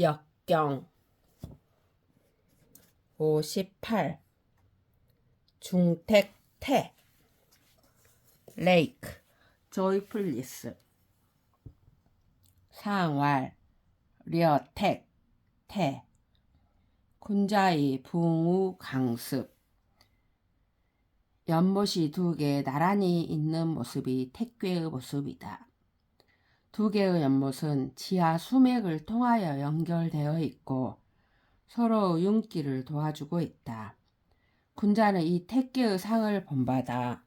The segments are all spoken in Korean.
역경. 58 중택태. 레이크. 조이풀리스. 상왈 려택. 태. 군자의 붕우 강습. 연못이 두 개 나란히 있는 모습이 택괴의 모습이다. 두 개의 연못은 지하 수맥을 통하여 연결되어 있고 서로 윤기를 도와주고 있다. 군자는 이 택개의 상을 본받아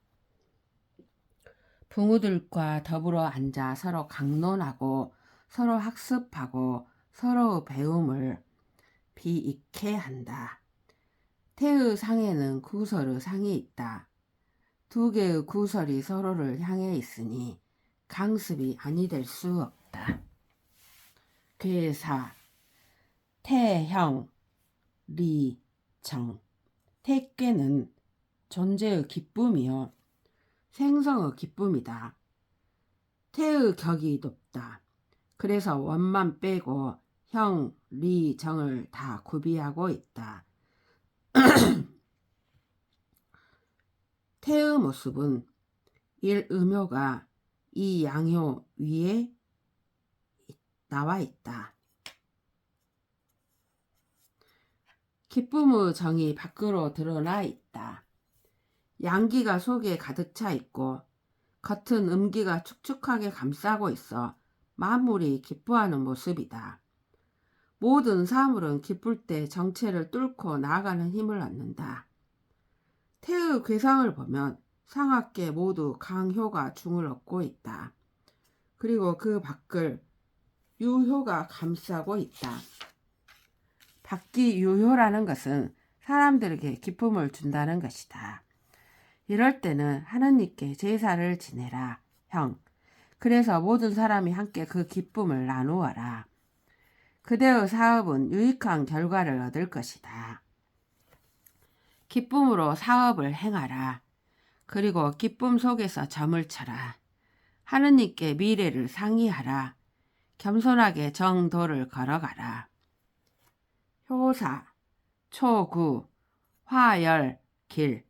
붕우들과 더불어 앉아 서로 강론하고 서로 학습하고 서로 배움을 비익해 한다. 태의 상에는 구설의 상이 있다. 두 개의 구설이 서로를 향해 있으니 강습이 아니 될 수 없다. 괴사 태형 리정 태괴는 존재의 기쁨이요 생성의 기쁨이다. 태의 격이 높다. 그래서 원만 빼고 형, 리, 정을 다 구비하고 있다. 태의 모습은 일 음효가 이 양효 위에 나와 있다. 기쁨의 정이 밖으로 드러나 있다. 양기가 속에 가득 차 있고 겉은 음기가 축축하게 감싸고 있어 만물이 기뻐하는 모습이다. 모든 사물은 기쁠 때 정체를 뚫고 나아가는 힘을 얻는다. 태의 괴상을 보면 상하께 모두 강효가 중을 얻고 있다. 그리고 그 밖을 유효가 감싸고 있다. 밖이 유효라는 것은 사람들에게 기쁨을 준다는 것이다. 이럴 때는 하느님께 제사를 지내라, 형. 그래서 모든 사람이 함께 그 기쁨을 나누어라. 그대의 사업은 유익한 결과를 얻을 것이다. 기쁨으로 사업을 행하라. 그리고 기쁨 속에서 점을 쳐라. 하느님께 미래를 상의하라. 겸손하게 정도를 걸어가라. 효사, 초구, 화열, 길.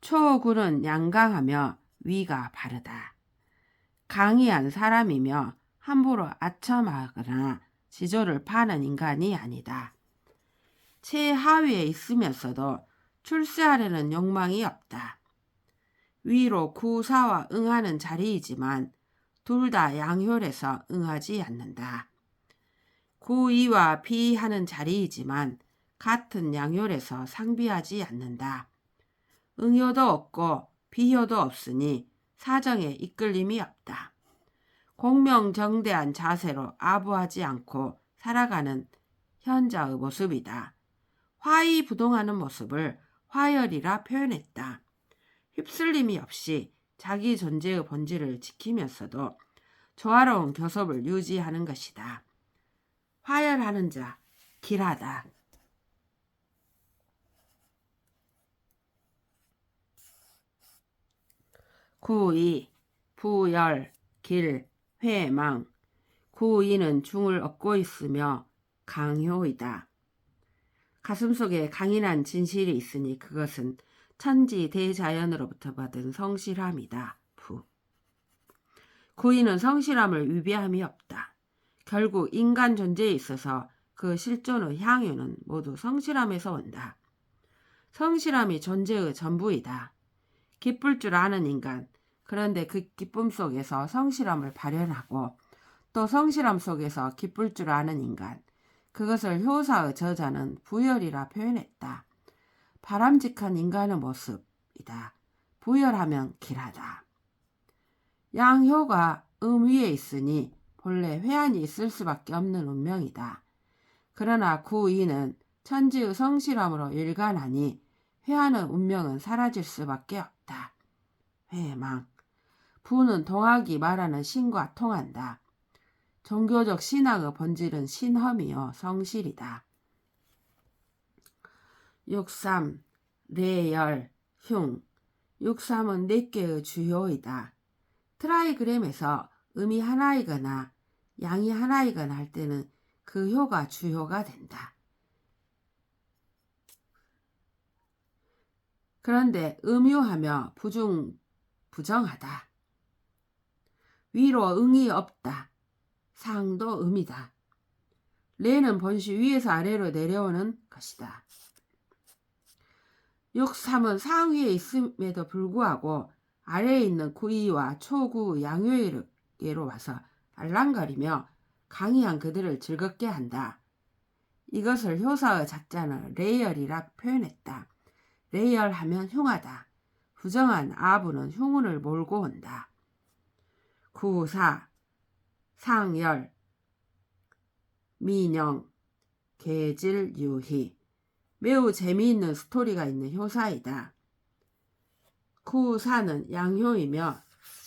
초구는 양강하며 위가 바르다. 강의한 사람이며 함부로 아첨하거나 지조를 파는 인간이 아니다. 최하위에 있으면서도 출세하려는 욕망이 없다. 위로 구사와 응하는 자리이지만 둘 다 양혈에서 응하지 않는다. 구이와 비하는 자리이지만 같은 양혈에서 상비하지 않는다. 응효도 없고 비효도 없으니 사정에 이끌림이 없다. 공명정대한 자세로 아부하지 않고 살아가는 현자의 모습이다. 화이 부동하는 모습을 화열이라 표현했다. 휩쓸림이 없이 자기 존재의 본질을 지키면서도 조화로운 교섭을 유지하는 것이다. 화열하는 자, 길하다. 구이, 부열, 길, 회망. 구이는 중을 얻고 있으며 강효이다. 가슴속에 강인한 진실이 있으니 그것은 천지 대자연으로부터 받은 성실함이다. 부. 구인은 성실함을 위배함이 없다. 결국 인간 존재에 있어서 그 실존의 향유는 모두 성실함에서 온다. 성실함이 존재의 전부이다. 기쁠 줄 아는 인간, 그런데 그 기쁨 속에서 성실함을 발현하고 또 성실함 속에서 기쁠 줄 아는 인간, 그것을 효사의 저자는 부열이라 표현했다. 바람직한 인간의 모습이다. 부열하면 길하다. 양효가 음 위에 있으니 본래 회한이 있을 수밖에 없는 운명이다. 그러나 구이는 천지의 성실함으로 일관하니 회한의 운명은 사라질 수밖에 없다. 회망. 부는 동학이 말하는 신과 통한다. 종교적 신학의 본질은 신험이요 성실이다. 63. 레열, 흉. 63은 네 개의 주요이다. 트라이그램에서 음이 하나이거나 양이 하나이거나 할 때는 그 효가 주효가 된다. 그런데 음유하며 부중 부정하다. 위로 응이 없다. 상도 음이다. 레는 본시 위에서 아래로 내려오는 것이다. 6.3은 상위에 있음에도 불구하고 아래에 있는 구이와 초구 양요예로 와서 알랑거리며 강의한 그들을 즐겁게 한다. 이것을 효사의 작자는 레이얼이라 표현했다. 레이얼하면 흉하다. 부정한 아부는 흉운을 몰고 온다. 구사, 상열, 민영, 계질, 유희. 매우 재미있는 스토리가 있는 효사이다. 구사는 양효이며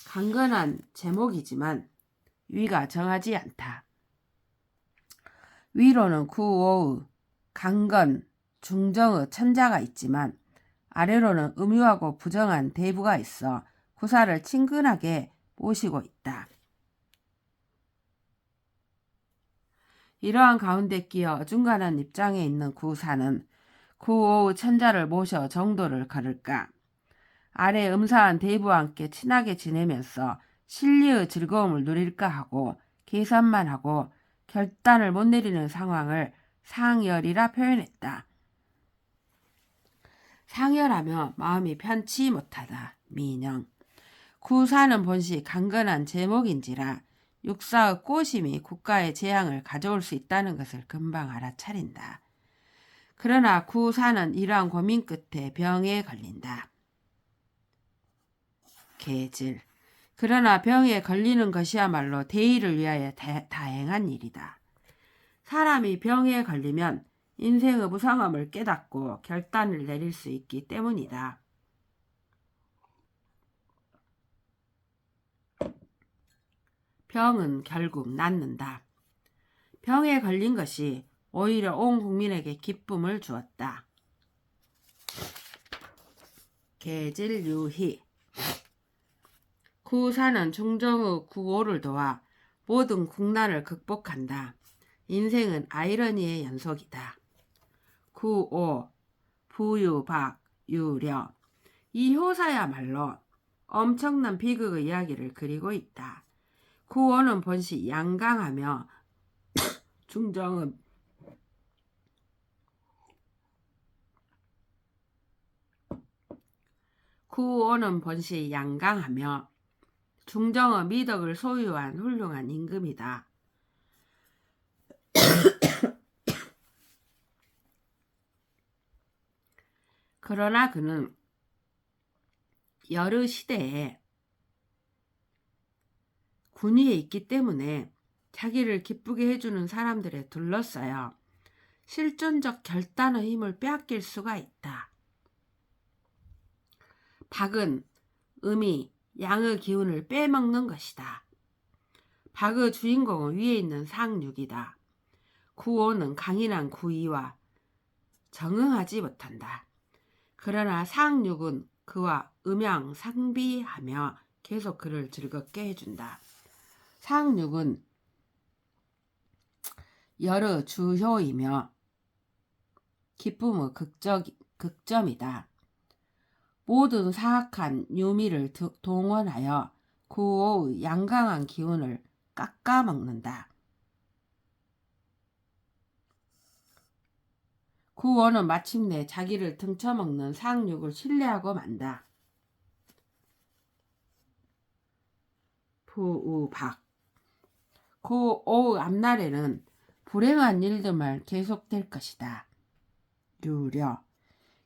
강건한 제목이지만 위가 정하지 않다. 위로는 구오의 강건, 중정의 천자가 있지만 아래로는 음유하고 부정한 대부가 있어 구사를 친근하게 모시고 있다. 이러한 가운데 끼어 어중간한 입장에 있는 구사는 구오의 천자를 모셔 정도를 걸을까? 아래 음사한 대부와 함께 친하게 지내면서 실리의 즐거움을 누릴까 하고 계산만 하고 결단을 못 내리는 상황을 상열이라 표현했다. 상열하며 마음이 편치 못하다. 민영. 구사는 본시 강건한 제목인지라 육사의 꼬심이 국가의 재앙을 가져올 수 있다는 것을 금방 알아차린다. 그러나 구사는 이러한 고민 끝에 병에 걸린다. 계질. 그러나 병에 걸리는 것이야말로 대의를 위하여 다, 다행한 일이다. 사람이 병에 걸리면 인생의 무상함을 깨닫고 결단을 내릴 수 있기 때문이다. 병은 결국 낫는다. 병에 걸린 것이 오히려 온 국민에게 기쁨을 주었다. 계질유희 구사는 중정의 구호를 도와 모든 국난을 극복한다. 인생은 아이러니의 연속이다. 구오, 부유박, 유려. 이 효사야말로 엄청난 비극의 이야기를 그리고 있다. 구오는 본시 양강하며 중정은 구오는 본시 양강하며 중정의 미덕을 소유한 훌륭한 임금이다. 그러나 그는 여러 시대에 군위에 있기 때문에 자기를 기쁘게 해주는 사람들에 둘러싸여 실존적 결단의 힘을 빼앗길 수가 있다. 박은 음이 양의 기운을 빼먹는 것이다. 박의 주인공은 위에 있는 상육이다. 구호는 강인한 구이와 정응하지 못한다. 그러나 상육은 그와 음양 상비하며 계속 그를 즐겁게 해준다. 상육은 여러 주효이며 기쁨의 극적, 극점이다. 모든 사악한 유미를 동원하여 구호의 양강한 기운을 깎아먹는다. 구호는 마침내 자기를 등쳐먹는 상륙을 신뢰하고 만다. 부우박 구오의 앞날에는 불행한 일들만 계속될 것이다. 유려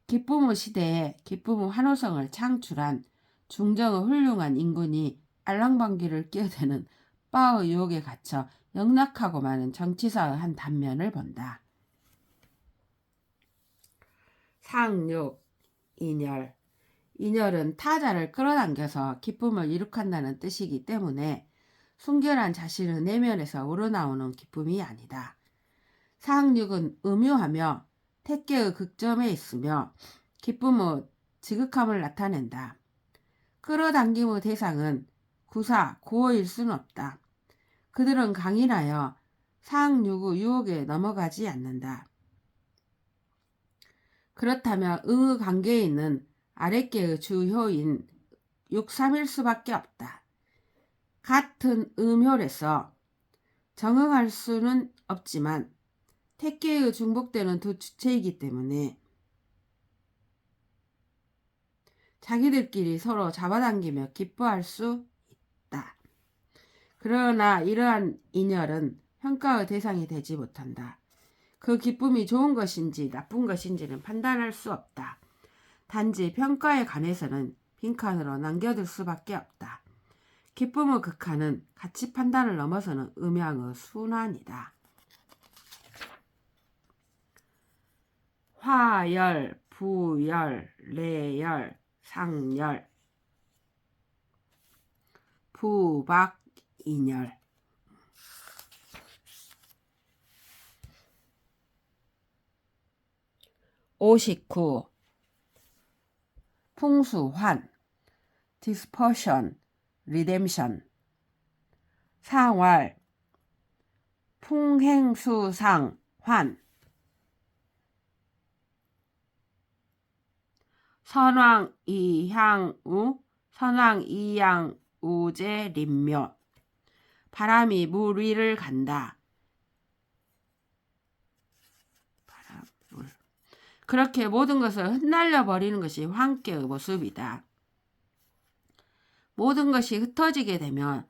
기쁨의 시대에 기쁨의 환호성을 창출한 중정의 훌륭한 인군이 알랑방귀를 끼어대는 빠의 유혹에 갇혀 영락하고 많은 정치사의 한 단면을 본다. 상육, 인열. 인열은 타자를 끌어당겨서 기쁨을 이룩한다는 뜻이기 때문에 순결한 자신의 내면에서 우러나오는 기쁨이 아니다. 상육은 음유하며 택계의 극점에 있으며 기쁨의 지극함을 나타낸다. 끌어당김의 대상은 구사, 고어일 수는 없다. 그들은 강인하여 상유구 유혹에 넘어가지 않는다. 그렇다면 응의 관계에 있는 아랫개의 주효인 6, 3일 수밖에 없다. 같은 음효에서 정응할 수는 없지만 택계의 중복되는 두 주체이기 때문에 자기들끼리 서로 잡아당기며 기뻐할 수 있다. 그러나 이러한 인열은 평가의 대상이 되지 못한다. 그 기쁨이 좋은 것인지 나쁜 것인지는 판단할 수 없다. 단지 평가에 관해서는 빈칸으로 남겨둘 수밖에 없다. 기쁨의 극한은 가치 판단을 넘어서는 음양의 순환이다. 화열, 부열, 내열, 상열, 부박, 인열. 오십구. 풍수환 dispersion, redemption. 상활 풍행수상 환 선왕 이향우 선왕 이양우제 림묘 바람이 물 위를 간다. 바람, 물. 그렇게 모든 것을 흩날려 버리는 것이 황께의 모습이다. 모든 것이 흩어지게 되면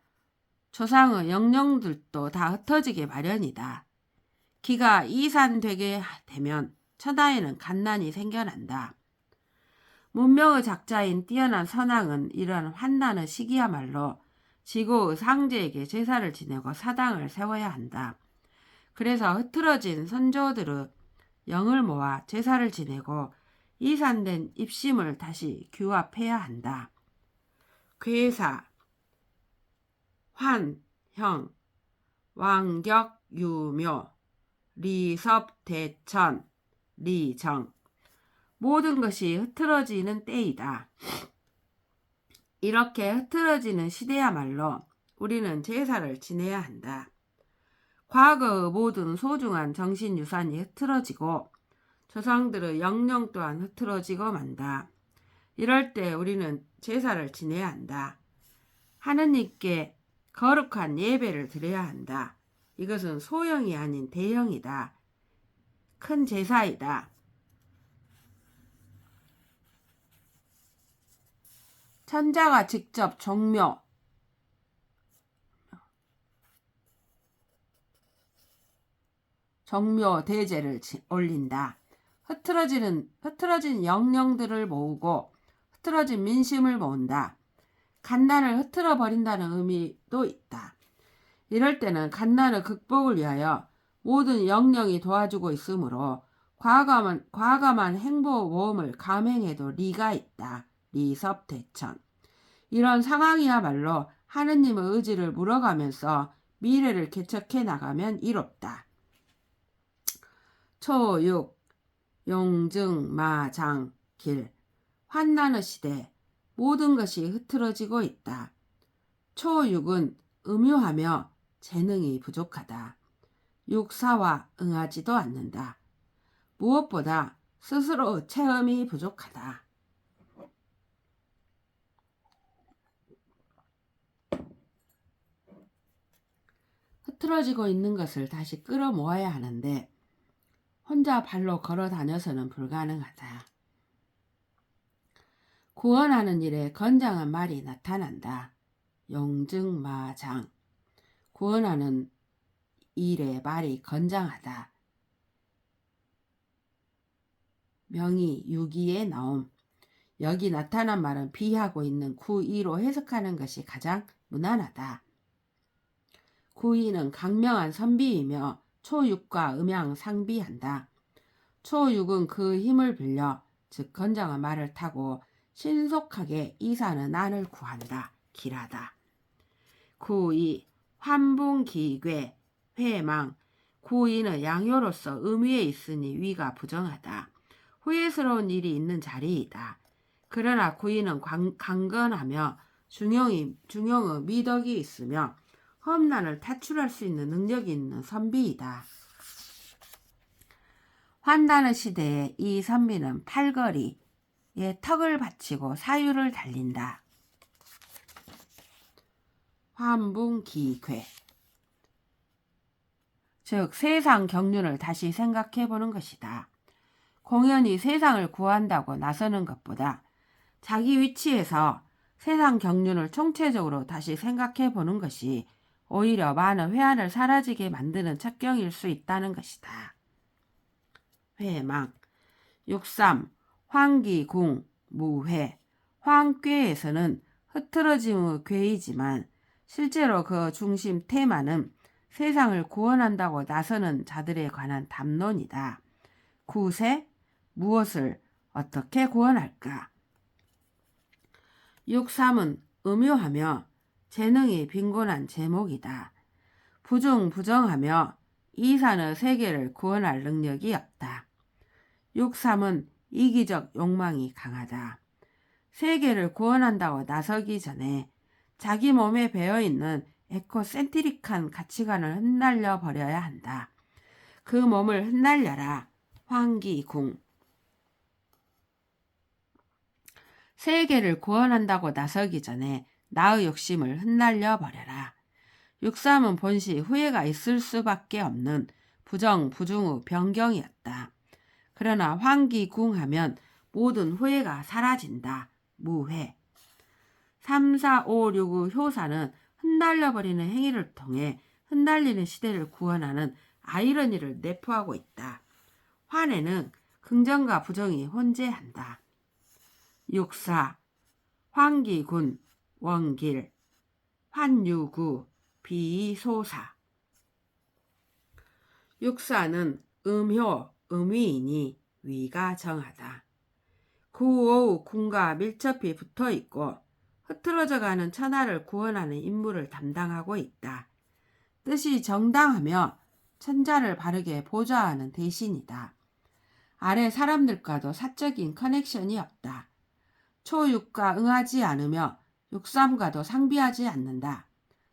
조상의 영령들도 다 흩어지게 마련이다. 기가 이산되게 되면 천하에는 갓난이 생겨난다. 문명의 작자인 뛰어난 선왕은 이런 환난의 시기야말로 지고의 상제에게 제사를 지내고 사당을 세워야 한다. 그래서 흐트러진 선조들의 영을 모아 제사를 지내고 이산된 입심을 다시 규합해야 한다. 괴사, 환, 형, 왕격, 유묘, 리섭, 대천, 리정. 모든 것이 흐트러지는 때이다. 이렇게 흐트러지는 시대야말로 우리는 제사를 지내야 한다. 과거의 모든 소중한 정신유산이 흐트러지고 조상들의 영령 또한 흐트러지고 만다. 이럴 때 우리는 제사를 지내야 한다. 하느님께 거룩한 예배를 드려야 한다. 이것은 소형이 아닌 대형이다. 큰 제사이다. 천자가 직접 종묘 정묘 대제를 올린다. 흐트러지는 흐트러진 영령들을 모으고 흐트러진 민심을 모은다. 간난을 흐트러 버린다는 의미도 있다. 이럴 때는 간난의 극복을 위하여 모든 영령이 도와주고 있으므로 과감한, 과감한 행보 모험을 감행해도 리가 있다. 리섭대천. 이런 상황이야말로 하느님의 의지를 물어가면서 미래를 개척해 나가면 이롭다. 초육, 용증, 마장, 길. 환난의 시대 모든 것이 흐트러지고 있다. 초육은 음요하며 재능이 부족하다. 육사와 응하지도 않는다. 무엇보다 스스로 체험이 부족하다. 흐트러지고 있는 것을 다시 끌어모아야 하는데 혼자 발로 걸어 다녀서는 불가능하다. 구원하는 일에 건장한 말이 나타난다. 용증마장. 구원하는 일에 말이 건장하다. 명의 유기의 나옴. 여기 나타난 말은 비하고 있는 구이로 해석하는 것이 가장 무난하다. 구이는 강명한 선비이며 초육과 음양 상비한다. 초육은 그 힘을 빌려 즉 건장한 말을 타고 신속하게 이사는 안을 구한다. 길하다. 구이 환bun기괴 회망 구이는 양요로서 의미에 있으니 위가 부정하다. 후회스러운 일이 있는 자리이다. 그러나 구이는 강, 강건하며 중용이, 중용의 미덕이 있으며 험난을 탈출할 수 있는 능력이 있는 선비이다. 환단의 시대에 이 선비는 팔걸이에 턱을 받치고 사유를 달린다. 환bun기괴 즉 세상 경륜을 다시 생각해 보는 것이다. 공연히 세상을 구한다고 나서는 것보다 자기 위치에서 세상 경륜을 총체적으로 다시 생각해 보는 것이 오히려 많은 회한을 사라지게 만드는 척경일 수 있다는 것이다. 회망 63. 황기궁 무회 황괴에서는 흐트러짐의 괴이지만 실제로 그 중심 테마는 세상을 구원한다고 나서는 자들에 관한 담론이다. 구세 무엇을 어떻게 구원할까? 63은 음요하며 재능이 빈곤한 제목이다. 부중 부정하며 이산의 세계를 구원할 능력이 없다. 63은 이기적 욕망이 강하다. 세계를 구원한다고 나서기 전에 자기 몸에 배어있는 에코센트릭한 가치관을 흩날려 버려야 한다. 그 몸을 흩날려라. 황기궁. 세계를 구원한다고 나서기 전에 나의 욕심을 흩날려 버려라. 육삼은 본시 후회가 있을 수밖에 없는 부정 부중의 변경이었다. 그러나 황기궁하면 모든 후회가 사라진다. 무회. 3, 4, 5, 6의 효사는 흩날려버리는 행위를 통해 흩날리는 시대를 구원하는 아이러니를 내포하고 있다. 환에는 긍정과 부정이 혼재한다. 육사, 황기군, 원길, 환유구, 비소사. 육사는 음효, 음위이니 위가 정하다. 구오우 군과 밀접히 붙어 있고 흐트러져 가는 천하를 구원하는 임무를 담당하고 있다. 뜻이 정당하며 천자를 바르게 보좌하는 대신이다. 아래 사람들과도 사적인 커넥션이 없다. 초육과 응하지 않으며 육삼과도 상비하지 않는다.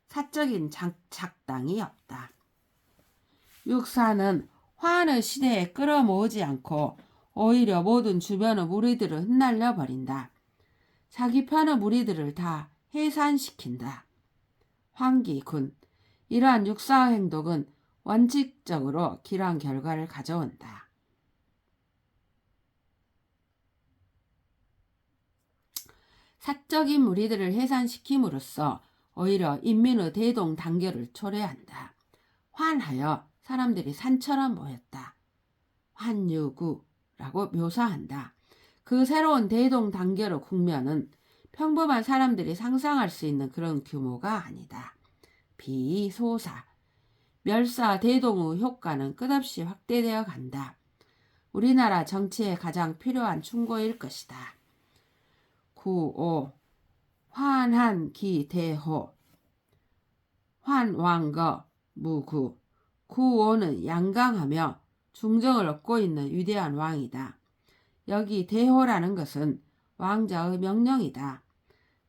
사적인 작, 작당이 없다. 육사는 화하는 시대에 끌어모으지 않고 오히려 모든 주변의 무리들을 흩날려 버린다. 자기 편의 무리들을 다 해산시킨다. 황기군 이러한 육사 행동은 원칙적으로 길한 결과를 가져온다. 사적인 무리들을 해산시킴으로써 오히려 인민의 대동 단결을 초래한다. 환하여 사람들이 산처럼 모였다. 환유구라고 묘사한다. 그 새로운 대동 단결의 국면은 평범한 사람들이 상상할 수 있는 그런 규모가 아니다. 비소사. 멸사 대동의 효과는 끝없이 확대되어 간다. 우리나라 정치에 가장 필요한 충고일 것이다. 9오 환한 기대호 환왕거 무구 구오는 양강하며 중정을 얻고 있는 위대한 왕이다. 여기 대호라는 것은 왕자의 명령이다.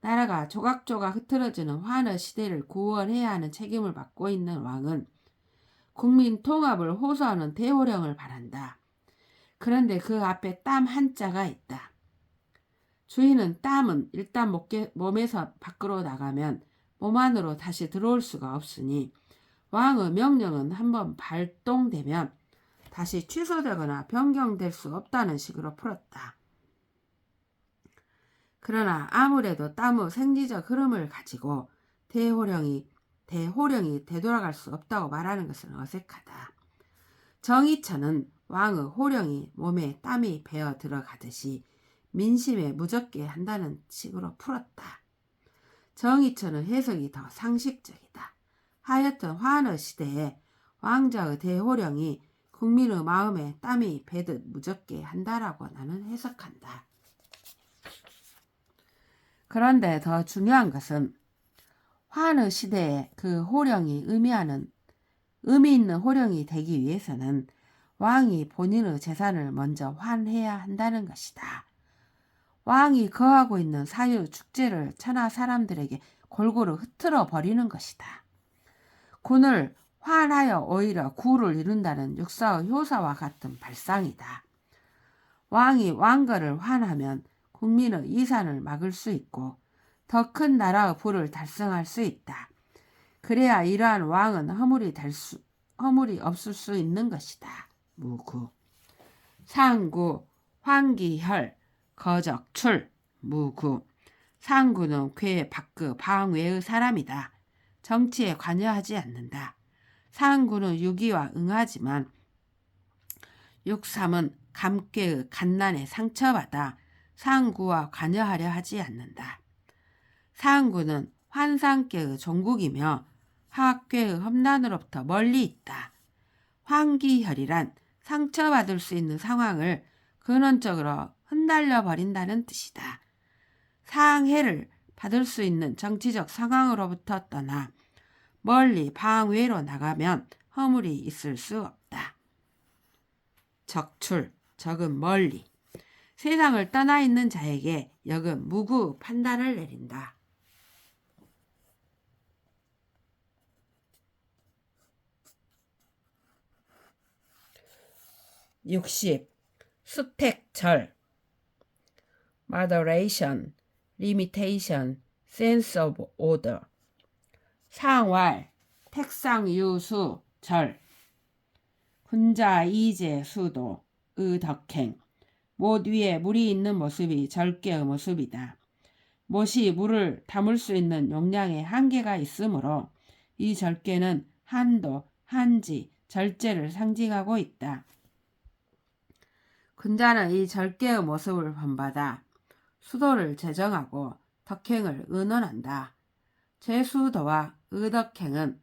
나라가 조각조각 흐트러지는 환의 시대를 구원해야 하는 책임을 받고 있는 왕은 국민 통합을 호소하는 대호령을 바란다. 그런데 그 앞에 땀 한자가 있다. 주인은 땀은 일단 몸에서 밖으로 나가면 몸 안으로 다시 들어올 수가 없으니 왕의 명령은 한번 발동되면 다시 취소되거나 변경될 수 없다는 식으로 풀었다. 그러나 아무래도 땀의 생리적 흐름을 가지고 대호령이 대호령이 되돌아갈 수 없다고 말하는 것은 어색하다. 정의처는 왕의 호령이 몸에 땀이 배어 들어가듯이 민심에 무적게 한다는 식으로 풀었다. 정의처는 해석이 더 상식적이다. 하여튼 화의 시대에 왕자의 대호령이 국민의 마음에 땀이 배듯 무적게 한다라고 나는 해석한다. 그런데 더 중요한 것은 화의 시대에 그 호령이 의미하는 의미 있는 호령이 되기 위해서는 왕이 본인의 재산을 먼저 환해야 한다는 것이다. 왕이 거하고 있는 사유 축제를 천하 사람들에게 골고루 흐트러 버리는 것이다. 군을 환하여 오히려 구를 이룬다는 육사의 효사와 같은 발상이다. 왕이 왕거를 환하면 국민의 이산을 막을 수 있고 더 큰 나라의 부를 달성할 수 있다. 그래야 이러한 왕은 허물이 될 수, 허물이 없을 수 있는 것이다. 무구. 상구, 황기혈, 거적 출, 무구. 상구는 괴, 밖의 방외의 사람이다. 정치에 관여하지 않는다. 상구는 유기와 응하지만 육삼은 감괴의 갓난에 상처받아 상구와 관여하려 하지 않는다. 상구는 환상계의 종국이며 화학계의 험난으로부터 멀리 있다. 황기혈이란 상처받을 수 있는 상황을 근원적으로 흩날려 버린다는 뜻이다. 상해를 받을 수 있는 정치적 상황으로부터 떠나 멀리 방외로 나가면 허물이 있을 수 없다. 적출, 적은 멀리. 세상을 떠나 있는 자에게 역은 무구 판단을 내린다. 육십 수택절 moderation, limitation, sense of order 상왈, 택상유수, 절 군자, 이제, 수도, 의덕행 못 위에 물이 있는 모습이 절개의 모습이다. 못이 물을 담을 수 있는 용량의 한계가 있으므로 이 절개는 한도, 한지, 절제를 상징하고 있다. 군자는 이 절개의 모습을 본받아 수도를 제정하고 덕행을 의논한다. 제수도와 의덕행은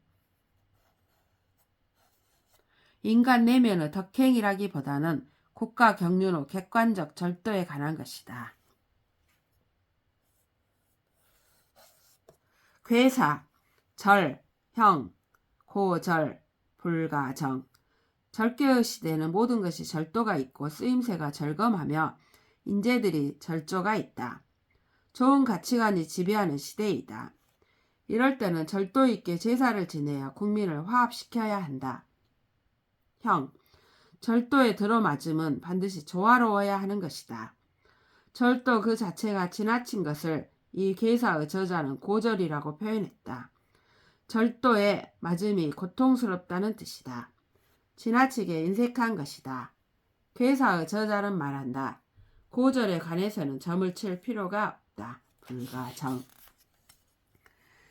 인간 내면의 덕행이라기보다는 국가 경륜의 객관적 절도에 관한 것이다. 괴사, 절, 형, 고절, 불가정. 절개의 시대는 모든 것이 절도가 있고 쓰임새가 절검하며 인재들이 절조가 있다. 좋은 가치관이 지배하는 시대이다. 이럴 때는 절도 있게 제사를 지내야 국민을 화합시켜야 한다. 형, 절도에 들어맞음은 반드시 조화로워야 하는 것이다. 절도 그 자체가 지나친 것을 이 계사의 저자는 고절이라고 표현했다. 절도에 맞음이 고통스럽다는 뜻이다. 지나치게 인색한 것이다. 괴사의 저자는 말한다. 고절에 관해서는 점을 칠 필요가 없다. 불가정.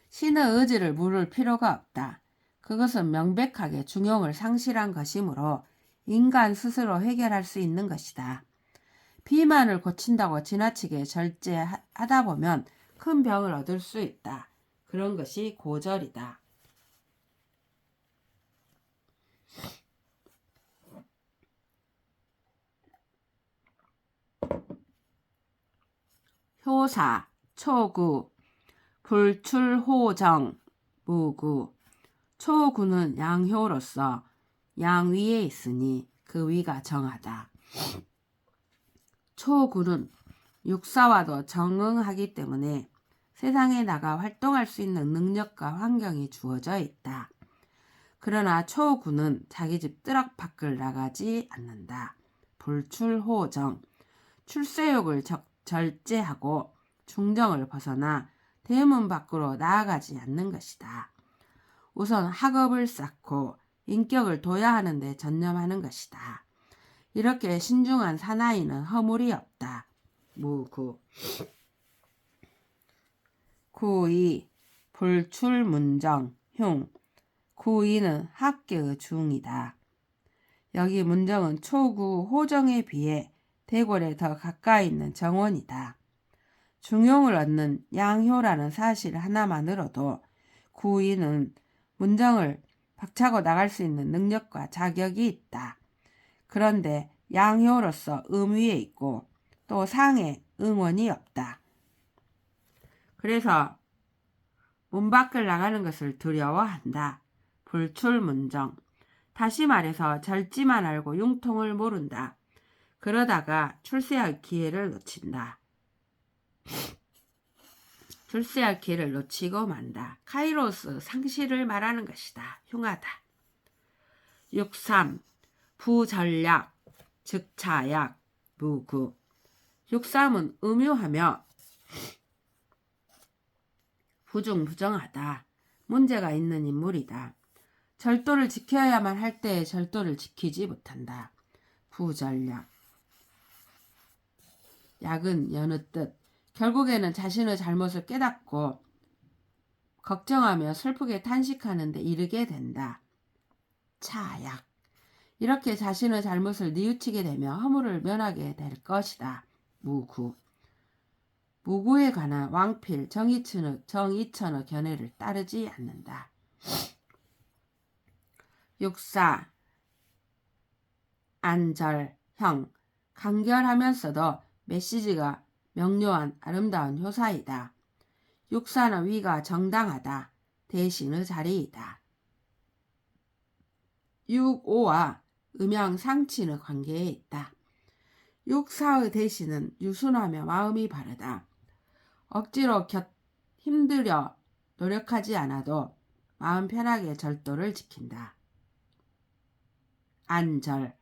신의 의지를 물을 필요가 없다. 그것은 명백하게 중용을 상실한 것이므로 인간 스스로 해결할 수 있는 것이다. 비만을 고친다고 지나치게 절제하다 보면 큰 병을 얻을 수 있다. 그런 것이 고절이다. 효사, 초구, 불출호정, 무구. 초구는 양효로서 양 위에 있으니 그 위가 정하다. 초구는 육사와도 정응하기 때문에 세상에 나가 활동할 수 있는 능력과 환경이 주어져 있다. 그러나 초구는 자기 집 뜰악 밖을 나가지 않는다. 불출호정. 출세욕을 적, 절제하고 중정을 벗어나 대문 밖으로 나아가지 않는 것이다. 우선 학업을 쌓고 인격을 둬야 하는데 전념하는 것이다. 이렇게 신중한 사나이는 허물이 없다. 무구. 구이 불출문정 흉 구이는 학계의 중이다. 여기 문정은 초구 호정에 비해 대궐에 더 가까이 있는 정원이다. 중용을 얻는 양효라는 사실 하나만으로도 구이는 문정을 박차고 나갈 수 있는 능력과 자격이 있다. 그런데 양효로서 의미에 있고 또 상에 응원이 없다. 그래서 문 밖을 나가는 것을 두려워한다. 불출문정. 다시 말해서 절지만 알고 융통을 모른다. 그러다가 출세할 기회를 놓친다. 출세할 길을 놓치고 만다. 카이로스 상실을 말하는 것이다. 흉하다. 63. 부전략, 즉차약, 무구. 63은 음유하며 부중부정하다. 문제가 있는 인물이다. 절도를 지켜야만 할 때에 절도를 지키지 못한다. 부전략. 약은 여느 뜻. 결국에는 자신의 잘못을 깨닫고 걱정하며 슬프게 탄식하는데 이르게 된다. 차약. 이렇게 자신의 잘못을 뉘우치게 되며 허물을 면하게 될 것이다. 무구. 무구에 관한 왕필 정이천의, 정이천의 견해를 따르지 않는다. 육사 안절형 간결하면서도 메시지가 명료한 아름다운 효사이다. 육사는 위가 정당하다. 대신의 자리이다. 육오와 음양상친의 관계에 있다. 육사의 대신은 유순하며 마음이 바르다. 억지로 곁 힘들여 노력하지 않아도 마음 편하게 절도를 지킨다. 안절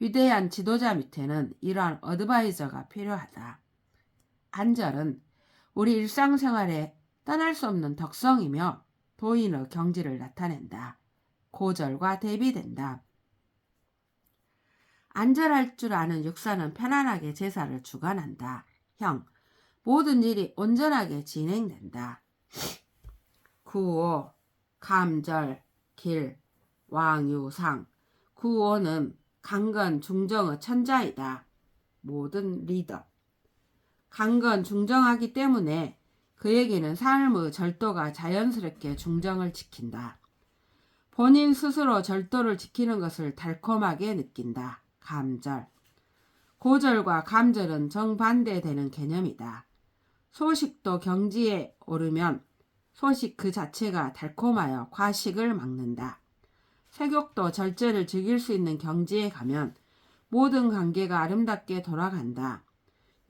위대한 지도자 밑에는 이러한 어드바이저가 필요하다. 안절은 우리 일상생활에 떠날 수 없는 덕성이며 도인의 경지를 나타낸다. 고절과 대비된다. 안절할 줄 아는 육사는 편안하게 제사를 주관한다. 형, 모든 일이 온전하게 진행된다. 구호, 감절, 길, 왕유상. 구호는 강건 중정의 천자이다. 모든 리더. 강건 중정하기 때문에 그에게는 삶의 절도가 자연스럽게 중정을 지킨다. 본인 스스로 절도를 지키는 것을 달콤하게 느낀다. 감절. 고절과 감절은 정반대되는 개념이다. 소식도 경지에 오르면 소식 그 자체가 달콤하여 과식을 막는다. 세욕도 절제를 즐길 수 있는 경지에 가면 모든 관계가 아름답게 돌아간다.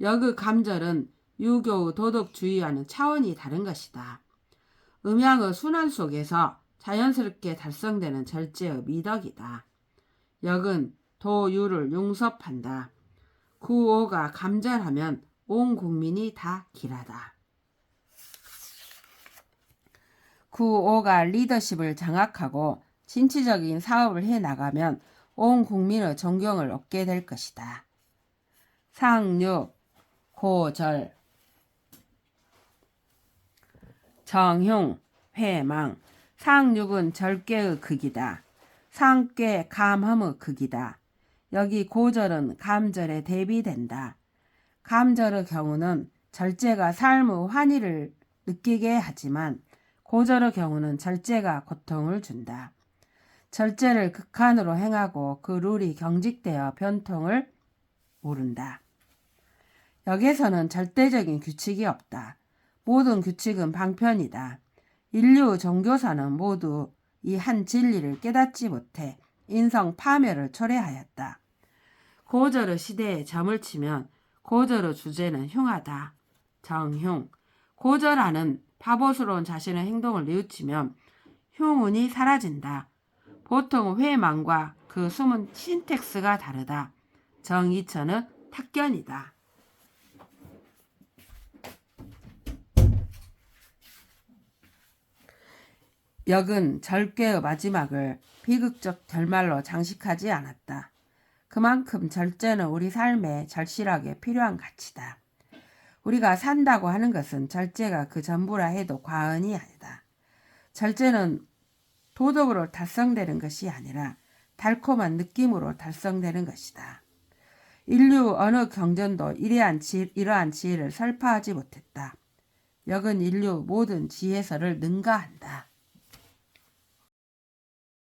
여그 감절은 유교의 도덕주의와는 차원이 다른 것이다. 음양의 순환 속에서 자연스럽게 달성되는 절제의 미덕이다. 역은 도유를 용섭한다. 구오가 감절하면 온 국민이 다 길하다. 구오가 리더십을 장악하고 진취적인 사업을 해 나가면 온 국민의 존경을 얻게 될 것이다. 상육, 고절, 정흉, 회망, 상육은 절개의 극이다. 상괴, 감함의 극이다. 여기 고절은 감절에 대비된다. 감절의 경우는 절제가 삶의 환희를 느끼게 하지만 고절의 경우는 절제가 고통을 준다. 절제를 극한으로 행하고 그 룰이 경직되어 변통을 모른다. 여기에서는 절대적인 규칙이 없다. 모든 규칙은 방편이다. 인류 종교사는 모두 이 한 진리를 깨닫지 못해 인성 파멸을 초래하였다. 고절의 시대에 점을 치면 고절의 주제는 흉하다. 정흉. 고절하는 바보스러운 자신의 행동을 뉘우치면 흉운이 사라진다. 보통 회망과 그 숨은 신텍스가 다르다. 정이천은 탁견이다. 역은 절개의 마지막을 비극적 결말로 장식하지 않았다. 그만큼 절제는 우리 삶에 절실하게 필요한 가치다. 우리가 산다고 하는 것은 절제가 그 전부라 해도 과언이 아니다. 절제는 도덕으로 달성되는 것이 아니라 달콤한 느낌으로 달성되는 것이다. 인류 어느 경전도 이러한, 지, 이러한 지혜를 설파하지 못했다. 역은 인류 모든 지혜서를 능가한다.